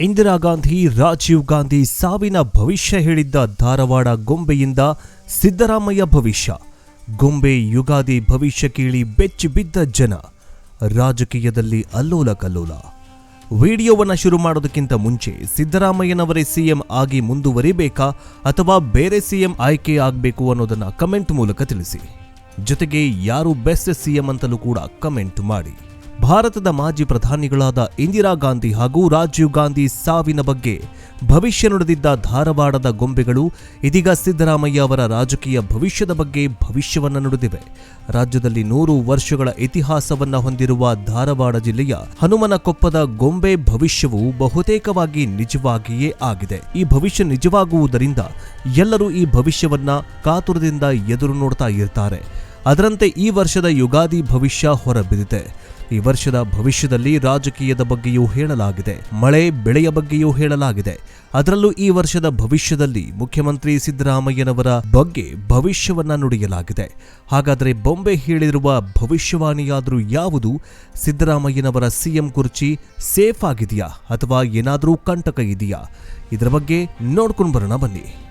ಇಂದಿರಾ ಗಾಂಧಿ, ರಾಜೀವ್ ಗಾಂಧಿ ಸಾವಿನ ಭವಿಷ್ಯ ಹೇಳಿದ್ದ ಧಾರವಾಡ ಗೊಂಬೆಯಿಂದ ಸಿದ್ದರಾಮಯ್ಯ ಭವಿಷ್ಯ. ಗೊಂಬೆ ಯುಗಾದಿ ಭವಿಷ್ಯ ಕೇಳಿ ಬೆಚ್ಚಿ ಬಿದ್ದ ಜನ. ರಾಜಕೀಯದಲ್ಲಿ ಅಲ್ಲೋಲ ಕಲ್ಲೋಲ. ವಿಡಿಯೋವನ್ನು ಶುರು ಮಾಡೋದಕ್ಕಿಂತ ಮುಂಚೆ ಸಿದ್ದರಾಮಯ್ಯನವರೇ ಸಿಎಂ ಆಗಿ ಮುಂದುವರಿಬೇಕಾ ಅಥವಾ ಬೇರೆ ಸಿಎಂ ಆಯ್ಕೆ ಆಗಬೇಕು ಅನ್ನೋದನ್ನು ಕಮೆಂಟ್ ಮೂಲಕ ತಿಳಿಸಿ. ಜೊತೆಗೆ ಯಾರು ಬೆಸ್ಟ್ ಸಿಎಂ ಅಂತಲೂ ಕೂಡ ಕಮೆಂಟ್ ಮಾಡಿ. ಭಾರತದ ಮಾಜಿ ಪ್ರಧಾನಿಗಳಾದ ಇಂದಿರಾ ಗಾಂಧಿ ಹಾಗೂ ರಾಜೀವ್ ಗಾಂಧಿ ಸಾವಿನ ಬಗ್ಗೆ ಭವಿಷ್ಯ ನುಡಿದಿದ್ದ ಧಾರವಾಡದ ಗೊಂಬೆಗಳು ಇದೀಗ ಸಿದ್ದರಾಮಯ್ಯ ಅವರ ರಾಜಕೀಯ ಭವಿಷ್ಯದ ಬಗ್ಗೆ ಭವಿಷ್ಯವನ್ನು ನುಡಿದಿವೆ. ರಾಜ್ಯದಲ್ಲಿ ನೂರು ವರ್ಷಗಳ ಇತಿಹಾಸವನ್ನ ಹೊಂದಿರುವ ಧಾರವಾಡ ಜಿಲ್ಲೆಯ ಹನುಮನಕೊಪ್ಪದ ಗೊಂಬೆ ಭವಿಷ್ಯವು ಬಹುತೇಕವಾಗಿ ನಿಜವಾಗಿಯೇ ಆಗಿದೆ. ಈ ಭವಿಷ್ಯ ನಿಜವಾಗುವುದರಿಂದ ಎಲ್ಲರೂ ಈ ಭವಿಷ್ಯವನ್ನ ಕಾತುರದಿಂದ ಎದುರು ನೋಡ್ತಾ ಇರ್ತಾರೆ. ಅದರಂತೆ ಈ ವರ್ಷದ ಯುಗಾದಿ ಭವಿಷ್ಯ ಹೊರಬಿದ್ದಿದೆ. ಈ ವರ್ಷದ ಭವಿಷ್ಯದಲ್ಲಿ ರಾಜಕೀಯದ ಬಗ್ಗೆಯೂ ಹೇಳಲಾಗಿದೆ. ಮಳೆ ಬೆಳೆಯ ಬಗ್ಗೆಯೂ ಹೇಳಲಾಗಿದೆ. ಅದರಲ್ಲೂ ಈ ವರ್ಷದ ಭವಿಷ್ಯದಲ್ಲಿ ಮುಖ್ಯಮಂತ್ರಿ ಸಿದ್ದರಾಮಯ್ಯನವರ ಬಗ್ಗೆ ಭವಿಷ್ಯವನ್ನ ನುಡಿಯಲಾಗಿದೆ. ಹಾಗಾದರೆ ಬೊಂಬೆ ಹೇಳಿರುವ ಭವಿಷ್ಯವಾಣಿಯಾದರೂ ಯಾವುದು? ಸಿದ್ದರಾಮಯ್ಯನವರ ಸಿಎಂ ಕುರ್ಚಿ ಸೇಫ್ ಆಗಿದೆಯಾ? ಅಥವಾ ಏನಾದರೂ ಕಂಟಕ ಇದೆಯಾ? ಇದರ ಬಗ್ಗೆ ನೋಡ್ಕೊಂಡು ಬರೋಣ ಬನ್ನಿ.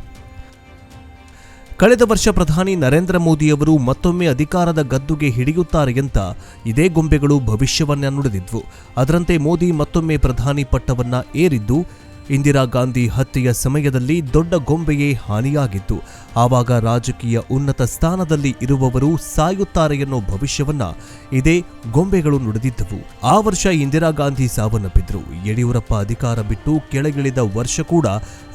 ಕಳೆದ ವರ್ಷ ಪ್ರಧಾನಿ ನರೇಂದ್ರ ಮೋದಿಯವರು ಮತ್ತೊಮ್ಮೆ ಅಧಿಕಾರದ ಗದ್ದುಗೆ ಹಿಡಿಯುತ್ತಾರೆ ಅಂತ ಇದೇ ಗೊಂಬೆಗಳು ಭವಿಷ್ಯವನ್ನ ನುಡಿದಿದ್ವು. ಅದರಂತೆ ಮೋದಿ ಮತ್ತೊಮ್ಮೆ ಪ್ರಧಾನಿ ಪಟ್ಟವನ್ನ ಏರಿದ್ದು ಇಂದಿರಾ ಗಾಂಧಿ ಹತ್ಯೆಯ ಸಮಯದಲ್ಲಿ ದೊಡ್ಡ ಗೊಂಬೆಯೇ ಹಾನಿಯಾಗಿತ್ತು. ಆವಾಗ ರಾಜಕೀಯ ಉನ್ನತ ಸ್ಥಾನದಲ್ಲಿ ಇರುವವರು ಸಾಯುತ್ತಾರೆ ಎನ್ನೋ ಭವಿಷ್ಯವನ್ನ ಇದೇ ಗೊಂಬೆಗಳು ನುಡಿದಿದ್ದವು. ಆ ವರ್ಷ ಇಂದಿರಾ ಗಾಂಧಿ ಸಾವನ್ನಪ್ಪಿದ್ರು. ಯಡಿಯೂರಪ್ಪ ಅಧಿಕಾರ ಬಿಟ್ಟು ಕೆಳಗಿಳಿದ ವರ್ಷ ಕೂಡ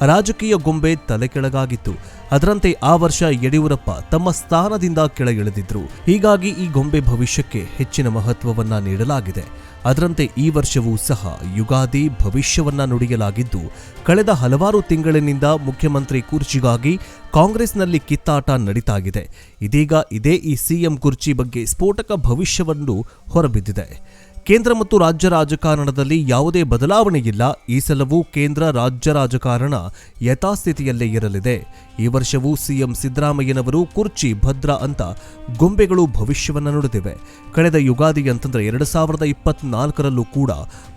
ರಾಜಕೀಯ ಗೊಂಬೆ ತಲೆ ಕೆಳಗಾಗಿತ್ತು ಅದರಂತೆ ಆ ವರ್ಷ ಯಡಿಯೂರಪ್ಪ ತಮ್ಮ ಸ್ಥಾನದಿಂದ ಕೆಳಗಿಳಿದಿದ್ರು. ಹೀಗಾಗಿ ಈ ಗೊಂಬೆ ಭವಿಷ್ಯಕ್ಕೆ ಹೆಚ್ಚಿನ ಮಹತ್ವವನ್ನ ನೀಡಲಾಗಿದೆ. ಅದರಂತೆ ಈ ವರ್ಷವೂ ಸಹ ಯುಗಾದಿ ಭವಿಷ್ಯವನ್ನ ನುಡಿಯಲಾಗಿದ್ದು, ಕಳೆದ ಹಲವಾರು ತಿಂಗಳಿನಿಂದ ಮುಖ್ಯಮಂತ್ರಿ ಕುರ್ಚಿಗಾಗಿ ಕಾಂಗ್ರೆಸ್ನಲ್ಲಿ ಕಿತ್ತಾಟ ನಡೀತಾಗಿದೆ. ಇದೀಗ ಇದೇ ಈ ಸಿಎಂ ಕುರ್ಚಿ ಬಗ್ಗೆ ಸ್ಫೋಟಕ ಭವಿಷ್ಯವನ್ನು ಹೊರಬಿದ್ದಿದೆ. ಕೇಂದ್ರ ಮತ್ತು ರಾಜ್ಯ ರಾಜಕಾರಣದಲ್ಲಿ ಯಾವುದೇ ಬದಲಾವಣೆಯಿಲ್ಲ ಈ ಸಲವೂ ಕೇಂದ್ರ ರಾಜ್ಯ ರಾಜಕಾರಣ ಯಥಾಸ್ಥಿತಿಯಲ್ಲೇ ಇರಲಿದೆ. ಈ ವರ್ಷವೂ ಸಿಎಂ ಸಿದ್ದರಾಮಯ್ಯನವರು ಕುರ್ಚಿ, ಭದ್ರ ಅಂತ ಗೊಂಬೆಗಳು ಭವಿಷ್ಯವನ್ನು ನುಡಿದಿವೆ. ಕಳೆದ ಯುಗಾದಿ ಅಂತಂದ್ರೆ ಎರಡು ಸಾವಿರದ ಇಪ್ಪತ್ನಾಲ್ಕರಲ್ಲೂ ಕೂಡ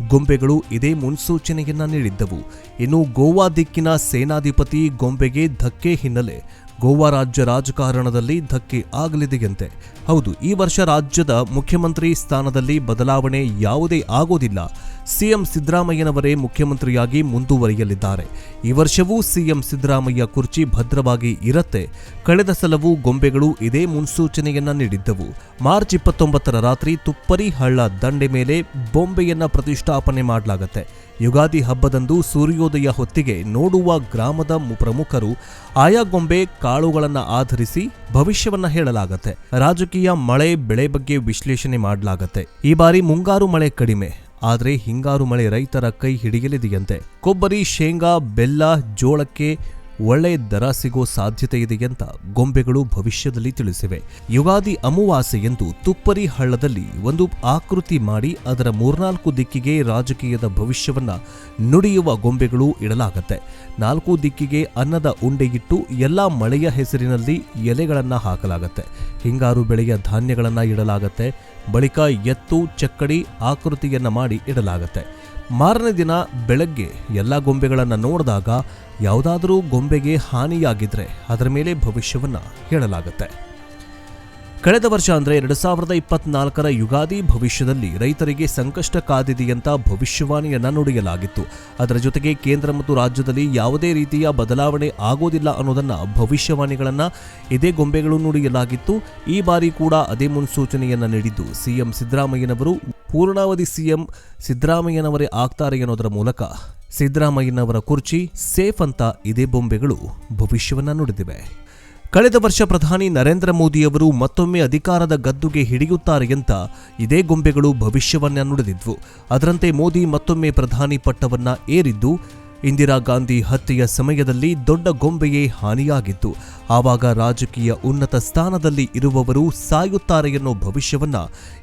ಗೊಂಬೆಗಳು ಇದೇ ಮುನ್ಸೂಚನೆಯನ್ನ ನೀಡಿದ್ದವು. ಇನ್ನು ಗೋವಾ ದಿಕ್ಕಿನ ಸೇನಾಧಿಪತಿ ಗೊಂಬೆಗೆ ಧಕ್ಕೆ ಹಿನ್ನೆಲೆ ಗೋವಾ ರಾಜ್ಯ ರಾಜಕಾರಣದಲ್ಲಿ ಧಕ್ಕೆ ಆಗಲಿದೆಯಂತೆ. ಹೌದು, ಈ ವರ್ಷ ರಾಜ್ಯದ ಮುಖ್ಯಮಂತ್ರಿ ಸ್ಥಾನದಲ್ಲಿ ಬದಲಾವಣೆ ಯಾವುದೇ ಆಗೋದಿಲ್ಲ. ಸಿಎಂ ಸಿದ್ದರಾಮಯ್ಯನವರೇ ಮುಖ್ಯಮಂತ್ರಿಯಾಗಿ ಮುಂದುವರಿಯಲಿದ್ದಾರೆ. ಈ ವರ್ಷವೂ ಸಿಎಂ ಸಿದ್ದರಾಮಯ್ಯ ಕುರ್ಚಿ ಭದ್ರವಾಗಿ ಇರತ್ತೆ. ಕಳೆದ ಸಲವೂ ಗೊಂಬೆಗಳು ಇದೇ ಮುನ್ಸೂಚನೆಯನ್ನ ನೀಡಿದ್ದವು. ಮಾರ್ಚ್ ಇಪ್ಪತ್ತೊಂಬತ್ತರ ರಾತ್ರಿ ತುಪ್ಪರಿ ಹಳ್ಳ ದಂಡೆ ಮೇಲೆ ಬೊಂಬೆಯನ್ನ ಪ್ರತಿಷ್ಠಾಪನೆ ಮಾಡಲಾಗತ್ತೆ. ಯುಗಾದಿ ಹಬ್ಬದಂದು ಸೂರ್ಯೋದಯ ಹೊತ್ತಿಗೆ ನೋಡುವ ಗ್ರಾಮದ ಪ್ರಮುಖರು ಆಯಾಗೊಂಬೆ ಕಾಳುಗಳನ್ನು ಆಧರಿಸಿ ಭವಿಷ್ಯವನ್ನ ಹೇಳಲಾಗತ್ತೆ. ರಾಜಕೀಯ ಮಳೆ ಬೆಳೆ ಬಗ್ಗೆ ವಿಶ್ಲೇಷಣೆ ಮಾಡಲಾಗತ್ತೆ. ಈ ಬಾರಿ ಮುಂಗಾರು ಮಳೆ ಕಡಿಮೆ. ಆದರೆ ಹಿಂಗಾರು ಮಳೆ ರೈತರ ಕೈ ಹಿಡಿಯಲಿದೆಯಂತೆ. ಕೊಬ್ಬರಿ, ಶೇಂಗಾ, ಬೆಲ್ಲ, ಜೋಳಕ್ಕೆ ಒಳ್ಳೆ ದರ ಸಿಗೋ ಸಾಧ್ಯತೆ ಇದೆಯಂತ ಗೊಂಬೆಗಳು ಭವಿಷ್ಯದಲ್ಲಿ ತಿಳಿಸಿವೆ. ಯುಗಾದಿ ಅಮಾವಾಸ್ಯೆಯಂದು ತುಪ್ಪರಿ ಹಳ್ಳದಲ್ಲಿ ಒಂದು ಆಕೃತಿ ಮಾಡಿ ಅದರ ಮೂರ್ನಾಲ್ಕು ದಿಕ್ಕಿಗೆ ರಾಜಕೀಯದ ಭವಿಷ್ಯವನ್ನ ನುಡಿಯುವ ಗೊಂಬೆಗಳು ಇಡಲಾಗತ್ತೆ. ನಾಲ್ಕು ದಿಕ್ಕಿಗೆ ಅನ್ನದ ಉಂಡೆಗಿಟ್ಟು ಎಲ್ಲಾ ಮಳೆಯ ಹೆಸರಿನಲ್ಲಿ ಎಲೆಗಳನ್ನ ಹಾಕಲಾಗತ್ತೆ. ಹಿಂಗಾರು ಬೆಳೆಯ ಧಾನ್ಯಗಳನ್ನ ಇಡಲಾಗತ್ತೆ. ಬಳಿಕ ಎತ್ತು, ಚಕ್ಕಡಿ, ಆಕೃತಿಯನ್ನ ಮಾಡಿ ಇಡಲಾಗತ್ತೆ. ಮಾರನೇ ದಿನ ಬೆಳಗ್ಗೆ ಎಲ್ಲ ಗೊಂಬೆಗಳನ್ನು ನೋಡಿದಾಗ ಯಾವುದಾದರೂ ಗೊಂಬೆಗೆ ಹಾನಿಯಾಗಿದ್ರೆ ಅದರ ಮೇಲೆ ಭವಿಷ್ಯವನ್ನು ಹೇಳಲಾಗುತ್ತೆ. ಕಳೆದ ವರ್ಷ ಅಂದರೆ ಎರಡು ಸಾವಿರದ ಇಪ್ಪತ್ನಾಲ್ಕರ ಯುಗಾದಿ ಭವಿಷ್ಯದಲ್ಲಿ ರೈತರಿಗೆ ಸಂಕಷ್ಟ ಕಾದಿದೆಯಂತ ಭವಿಷ್ಯವಾಣಿಯನ್ನು ನುಡಿಯಲಾಗಿತ್ತು. ಅದರ ಜೊತೆಗೆ ಕೇಂದ್ರ ಮತ್ತು ರಾಜ್ಯದಲ್ಲಿ ಯಾವುದೇ ರೀತಿಯ ಬದಲಾವಣೆ ಆಗೋದಿಲ್ಲ ಅನ್ನೋದನ್ನ ಭವಿಷ್ಯವಾಣಿಗಳನ್ನು ಇದೇ ಗೊಂಬೆಗಳು ನುಡಿಯಲಾಗಿತ್ತು. ಈ ಬಾರಿ ಕೂಡ ಅದೇ ಮುನ್ಸೂಚನೆಯನ್ನ ನೀಡಿದ್ದು ಸಿಎಂ ಸಿದ್ದರಾಮಯ್ಯನವರು. ಪೂರ್ಣಾವಧಿ ಸಿಎಂ ಸಿದ್ದರಾಮಯ್ಯನವರೇ ಆಗ್ತಾರೆ ಅನ್ನೋದರ ಮೂಲಕ ಸಿದ್ದರಾಮಯ್ಯನವರ ಕುರ್ಚಿ ಸೇಫ್ ಅಂತ ಇದೇ ಬೊಂಬೆಗಳು ಭವಿಷ್ಯವನ್ನ ನುಡಿದಿವೆ. ಕಳೆದ ವರ್ಷ ಪ್ರಧಾನಿ ನರೇಂದ್ರ ಮೋದಿಯವರು ಮತ್ತೊಮ್ಮೆ ಅಧಿಕಾರದ ಗದ್ದುಗೆ ಹಿಡಿಯುತ್ತಾರೆ ಅಂತ ಇದೇ ಗೊಂಬೆಗಳು ಭವಿಷ್ಯವನ್ನ ನುಡಿದಿದ್ವು. ಅದರಂತೆ ಮೋದಿ ಮತ್ತೊಮ್ಮೆ ಪ್ರಧಾನಿ ಪಟ್ಟವನ್ನ ಏರಿದ್ದು, ಇಂದಿರಾ ಗಾಂಧಿ ಹತ್ಯೆಯ ಸಮಯದಲ್ಲಿ ದೊಡ್ಡ ಗೊಂಬೆಯೇ ಹಾನಿಯಾಗಿತ್ತು. ಆವಾಗ ರಾಜಕೀಯ ಉನ್ನತ ಸ್ಥಾನದಲ್ಲಿ ಇರುವವರು ಸಾಯುತ್ತಾರೆ ಎನ್ನೋ ಭವಿಷ್ಯವನ್ನ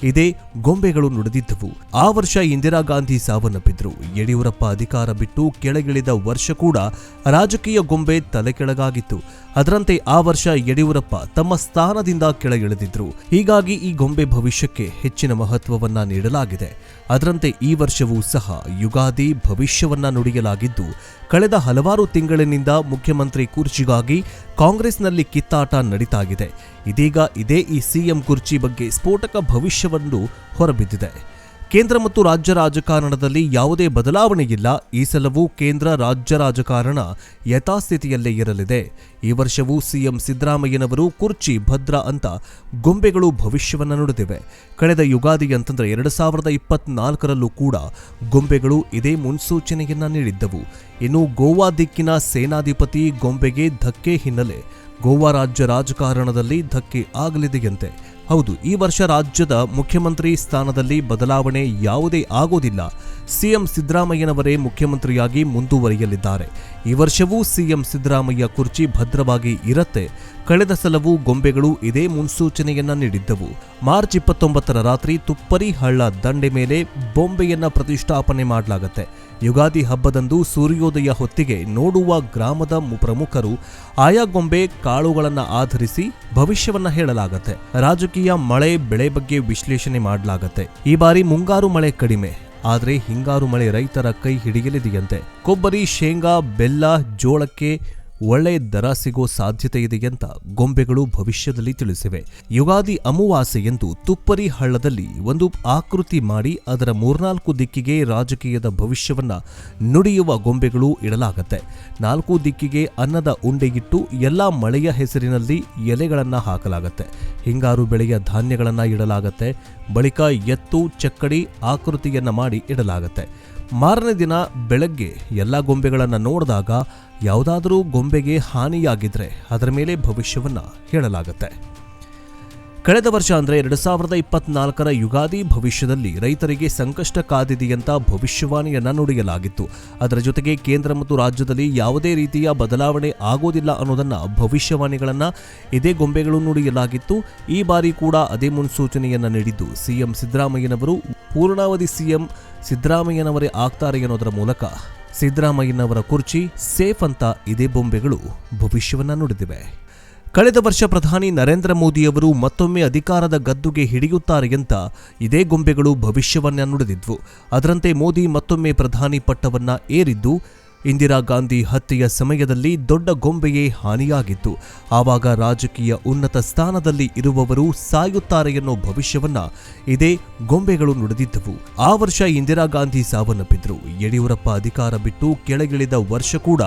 ಇದೇ ಗೊಂಬೆಗಳು ನುಡಿದಿದ್ದವು. ಆ ವರ್ಷ ಇಂದಿರಾ ಗಾಂಧಿ ಸಾವನ್ನಪ್ಪಿದ್ರು. ಯಡಿಯೂರಪ್ಪ ಅಧಿಕಾರ ಬಿಟ್ಟು ಕೆಳಗಿಳಿದ ವರ್ಷ ಕೂಡ ರಾಜಕೀಯ ಗೊಂಬೆ ತಲೆಕೆಳಗಾಗಿತ್ತು. ಅದರಂತೆ ಆ ವರ್ಷ ಯಡಿಯೂರಪ್ಪ ತಮ್ಮ ಸ್ಥಾನದಿಂದ ಕೆಳಗಿಳಿದಿದ್ರು. ಹೀಗಾಗಿ ಈ ಗೊಂಬೆ ಭವಿಷ್ಯಕ್ಕೆ ಹೆಚ್ಚಿನ ಮಹತ್ವವನ್ನ ನೀಡಲಾಗಿದೆ. ಅದರಂತೆ ಈ ವರ್ಷವೂ ಸಹ ಯುಗಾದಿ ಭವಿಷ್ಯವನ್ನ ನುಡಿಯಲಾಗಿದ್ದು, ಕಳೆದ ಹಲವಾರು ತಿಂಗಳಿನಿಂದ ಮುಖ್ಯಮಂತ್ರಿ ಕುರ್ಚಿಗಾಗಿ ಕಾಂಗ್ರೆಸ್ನಲ್ಲಿ ಕಿತ್ತಾಟ ನಡೀತಾಗಿದೆ. ಇದೀಗ ಇದೇ ಈ ಸಿಎಂ ಕುರ್ಚಿ ಬಗ್ಗೆ ಸ್ಫೋಟಕ ಭವಿಷ್ಯವನ್ನು ಹೊರಬಿದ್ದಿದೆ. ಕೇಂದ್ರ ಮತ್ತು ರಾಜ್ಯ ರಾಜಕಾರಣದಲ್ಲಿ ಯಾವುದೇ ಬದಲಾವಣೆ ಇಲ್ಲ. ಈ ಸಲವೂ ಕೇಂದ್ರ ರಾಜ್ಯ ರಾಜಕಾರಣ ಯಥಾಸ್ಥಿತಿಯಲ್ಲೇ ಇರಲಿದೆ. ಈ ವರ್ಷವೂ ಸಿಎಂ ಸಿದ್ದರಾಮಯ್ಯನವರು ಕುರ್ಚಿ, ಭದ್ರ ಅಂತ ಗೊಂಬೆಗಳು ಭವಿಷ್ಯವನ್ನು ನುಡಿದಿವೆ. ಕಳೆದ ಯುಗಾದಿ ಅಂತಂದ್ರೆ ಎರಡು ಸಾವಿರದ ಇಪ್ಪತ್ನಾಲ್ಕರಲ್ಲೂ ಕೂಡ ಗೊಂಬೆಗಳು ಇದೇ ಮುನ್ಸೂಚನೆಯನ್ನ ನೀಡಿದ್ದವು. ಇನ್ನು ಗೋವಾ ದಿಕ್ಕಿನ ಸೇನಾಧಿಪತಿ ಗೊಂಬೆಗೆ ಧಕ್ಕೆ ಹಿನ್ನೆಲೆ ಗೋವಾ ರಾಜ್ಯ ರಾಜಕಾರಣದಲ್ಲಿ ಧಕ್ಕೆ ಆಗಲಿದೆಯಂತೆ. ಹೌದು ಈ ವರ್ಷ ರಾಜ್ಯದ ಮುಖ್ಯಮಂತ್ರಿ ಸ್ಥಾನದಲ್ಲಿ ಬದಲಾವಣೆ ಯಾವುದೇ ಆಗೋದಿಲ್ಲ. ಸಿಎಂ ಸಿದ್ದರಾಮಯ್ಯನವರೇ ಮುಖ್ಯಮಂತ್ರಿಯಾಗಿ ಮುಂದುವರಿಯಲಿದ್ದಾರೆ. ಈ ವರ್ಷವೂ ಸಿಎಂ ಸಿದ್ದರಾಮಯ್ಯ ಕುರ್ಚಿ ಭದ್ರವಾಗಿ ಇರತ್ತೆ. ಕಳೆದ ಸಲವೂ ಗೊಂಬೆಗಳು ಇದೇ ಮುನ್ಸೂಚನೆಯನ್ನ ನೀಡಿದ್ದವು. ಮಾರ್ಚ್ ಇಪ್ಪತ್ತೊಂಬತ್ತರ ರಾತ್ರಿ ತುಪ್ಪರಿ ಹಳ್ಳ ದಂಡೆ ಮೇಲೆ ಬೊಂಬೆಯನ್ನ ಪ್ರತಿಷ್ಠಾಪನೆ ಮಾಡಲಾಗತ್ತೆ. ಯುಗಾದಿ ಹಬ್ಬದಂದು ಸೂರ್ಯೋದಯ ಹೊತ್ತಿಗೆ ನೋಡುವ ಗ್ರಾಮದ ಪ್ರಮುಖರು ಆಯಾ ಗೊಂಬೆ ಕಾಳುಗಳನ್ನ ಆಧರಿಸಿ ಭವಿಷ್ಯವನ್ನ ಹೇಳಲಾಗತ್ತೆ. ರಾಜಕೀಯ ಮಳೆ, ಬೆಳೆ ಬಗ್ಗೆ ವಿಶ್ಲೇಷಣೆ ಮಾಡಲಾಗತ್ತೆ. ಈ ಬಾರಿ ಮುಂಗಾರು ಮಳೆ ಕಡಿಮೆ. ಆದರೆ ಹಿಂಗಾರು ಮಳೆ ರೈತರ ಕೈ ಹಿಡಿಯಲಿದೆಯಂತೆ. ಕೊಬ್ಬರಿ ಶೇಂಗಾ ಬೆಲ್ಲ ಜೋಳಕ್ಕೆ ಒಳ್ಳೆ ದರ ಸಿಗೋ ಸಾಧ್ಯತೆ ಇದೆ ಅಂತ ಗೊಂಬೆಗಳು ಭವಿಷ್ಯದಲ್ಲಿ ತಿಳಿಸಿವೆ. ಯುಗಾದಿ ಅಮಾವಾಸ್ಯೆಯಂದು ತುಪ್ಪರಿ ಹಳ್ಳದಲ್ಲಿ ಒಂದು ಆಕೃತಿ ಮಾಡಿ ಅದರ ಮೂರ್ನಾಲ್ಕು ದಿಕ್ಕಿಗೆ ರಾಜಕೀಯದ ಭವಿಷ್ಯವನ್ನ ನುಡಿಯುವ ಗೊಂಬೆಗಳು ಇಡಲಾಗತ್ತೆ. ನಾಲ್ಕು ದಿಕ್ಕಿಗೆ ಅನ್ನದ ಉಂಡೆಗಿಟ್ಟು ಎಲ್ಲಾ ಮಳೆಯ ಹೆಸರಿನಲ್ಲಿ ಎಲೆಗಳನ್ನು ಹಾಕಲಾಗತ್ತೆ. ಹಿಂಗಾರು ಬೆಳೆಯ ಧಾನ್ಯಗಳನ್ನು ಇಡಲಾಗತ್ತೆ. ಬಳಿಕ ಎತ್ತು, ಚಕ್ಕಡಿ, ಆಕೃತಿಯನ್ನ ಮಾಡಿ ಇಡಲಾಗತ್ತೆ. ಮಾರನೇ ದಿನ ಬೆಳಗ್ಗೆ ಎಲ್ಲ ಗೊಂಬೆಗಳನ್ನು ನೋಡಿದಾಗ ಯಾವುದಾದರೂ ಗೊಂಬೆಗೆ ಹಾನಿಯಾಗಿದ್ರೆ ಅದರ ಮೇಲೆ ಭವಿಷ್ಯವನ್ನು ಹೇಳಲಾಗತ್ತೆ. ಕಳೆದ ವರ್ಷ ಅಂದರೆ ಎರಡು ಸಾವಿರದ ಇಪ್ಪತ್ನಾಲ್ಕರ ಯುಗಾದಿ ಭವಿಷ್ಯದಲ್ಲಿ ರೈತರಿಗೆ ಸಂಕಷ್ಟ ಕಾದಿದೆಯಂತ ಭವಿಷ್ಯವಾಣಿಯನ್ನ ನುಡಿಯಲಾಗಿತ್ತು. ಅದರ ಜೊತೆಗೆ ಕೇಂದ್ರ ಮತ್ತು ರಾಜ್ಯದಲ್ಲಿ ಯಾವುದೇ ರೀತಿಯ ಬದಲಾವಣೆ ಆಗೋದಿಲ್ಲ ಅನ್ನೋದನ್ನ ಭವಿಷ್ಯವಾಣಿಗಳನ್ನ ಇದೇ ಗೊಂಬೆಗಳು ನುಡಿಯಲಾಗಿತ್ತು. ಈ ಬಾರಿ ಕೂಡ ಅದೇ ಮುನ್ಸೂಚನೆಯನ್ನ ನೀಡಿದ್ದು ಸಿಎಂ ಸಿದ್ದರಾಮಯ್ಯನವರು. ಪೂರ್ಣಾವಧಿ ಸಿಎಂ ಸಿದ್ದರಾಮಯ್ಯನವರೇ ಆಗ್ತಾರೆ ಅನ್ನೋದರ ಮೂಲಕ ಸಿದ್ದರಾಮಯ್ಯನವರ ಕುರ್ಚಿ ಸೇಫ್ ಅಂತ ಇದೇ ಬೊಂಬೆಗಳು ಭವಿಷ್ಯವನ್ನ ನುಡಿದಿವೆ. ಕಳೆದ ವರ್ಷ ಪ್ರಧಾನಿ ನರೇಂದ್ರ ಮೋದಿಯವರು ಮತ್ತೊಮ್ಮೆ ಅಧಿಕಾರದ ಗದ್ದುಗೆ ಹಿಡಿಯುತ್ತಾರೆ ಅಂತ ಇದೇ ಗೊಂಬೆಗಳು ಭವಿಷ್ಯವನ್ನ ನುಡಿದಿದ್ವು. ಅದರಂತೆ ಮೋದಿ ಮತ್ತೊಮ್ಮೆ ಪ್ರಧಾನಿ ಪಟ್ಟವನ್ನ ಏರಿದ್ದು ಇಂದಿರಾ ಗಾಂಧಿ ಹತ್ಯೆಯ ಸಮಯದಲ್ಲಿ ದೊಡ್ಡ ಗೊಂಬೆಯೇ ಹಾನಿಯಾಗಿತ್ತು. ಆವಾಗ ರಾಜಕೀಯ ಉನ್ನತ ಸ್ಥಾನದಲ್ಲಿ ಇರುವವರು ಸಾಯುತ್ತಾರೆ ಎನ್ನೋ ಭವಿಷ್ಯವನ್ನ ಇದೇ ಗೊಂಬೆಗಳು ನುಡಿದಿದ್ದವು. ಆ ವರ್ಷ ಇಂದಿರಾ ಗಾಂಧಿ ಸಾವನ್ನಪ್ಪಿದ್ರು. ಯಡಿಯೂರಪ್ಪ ಅಧಿಕಾರ ಬಿಟ್ಟು ಕೆಳಗಿಳಿದ ವರ್ಷ ಕೂಡ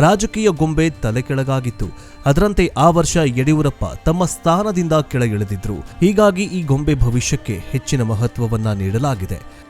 ರಾಜಕೀಯ ಗೊಂಬೆ ತಲೆ ಕೆಳಗಾಗಿತ್ತು ಅದರಂತೆ ಆ ವರ್ಷ ಯಡಿಯೂರಪ್ಪ ತಮ್ಮ ಸ್ಥಾನದಿಂದ ಕೆಳಗಿಳಿದಿದ್ರು. ಹೀಗಾಗಿ ಈ ಗೊಂಬೆ ಭವಿಷ್ಯಕ್ಕೆ ಹೆಚ್ಚಿನ ಮಹತ್ವವನ್ನ ನೀಡಲಾಗಿದೆ.